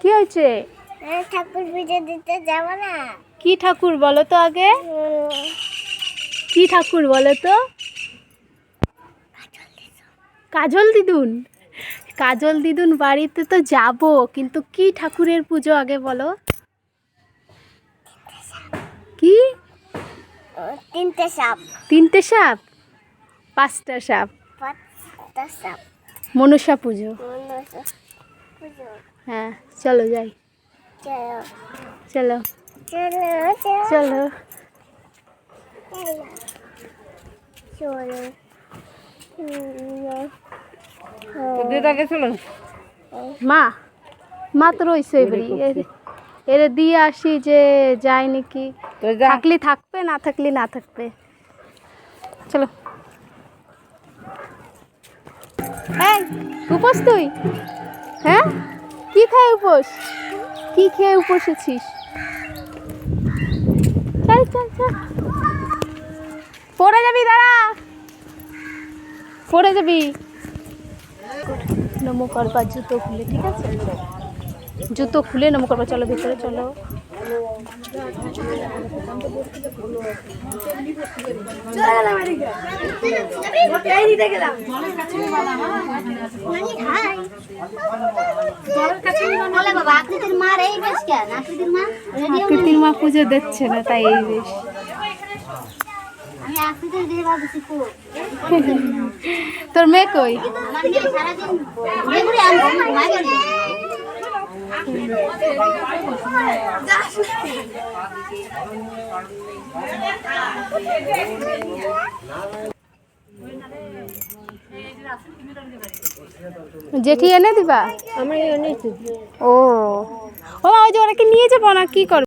কি হয়েছে? হ্যাঁ, ঠাকুর পুজো দিতে যাব না। কি ঠাকুর বলো তো আগে? কি ঠাকুর বলো তো? কাজল দিদুন। কাজল দিদুন বাড়িতে তো যাব কিন্তু কি ঠাকুরের পুজো আগে বলো? কি? তিনটে সাপ। তিনটে সাপ? পাঁচটা সাপ। পাঁচটা সাপ। মনসা পুজো। মনসা। পুজো হ্যাঁ চলো যাই। চলো। চলো। চলো। মা মা তো এবারে। এর- দিয়ে আসি যে যায় নাকি? থাকলে থাকবে না থাকলে না থাকবে। চলো। এই উপোস তুই? হ্যাঁ? কি খায় উপোস? কি খেয়ে উপসেছিস চল চল চল। পড়ে যাবি, দাঁড়া। পড়ে যাবি। নমো করবার জুতো খুলে, ঠিক আছে? জুতো খুলে নমো করবার চলো ভিতরে, চলো। মা পুজো দিচ্ছে না, তাই এই বেশ। তোর মেয়ে কই? জেঠি এনে দিবা? আমি এনেছি ও। ও ওই যে ওরাকে নিয়ে যাব না? কি করবে?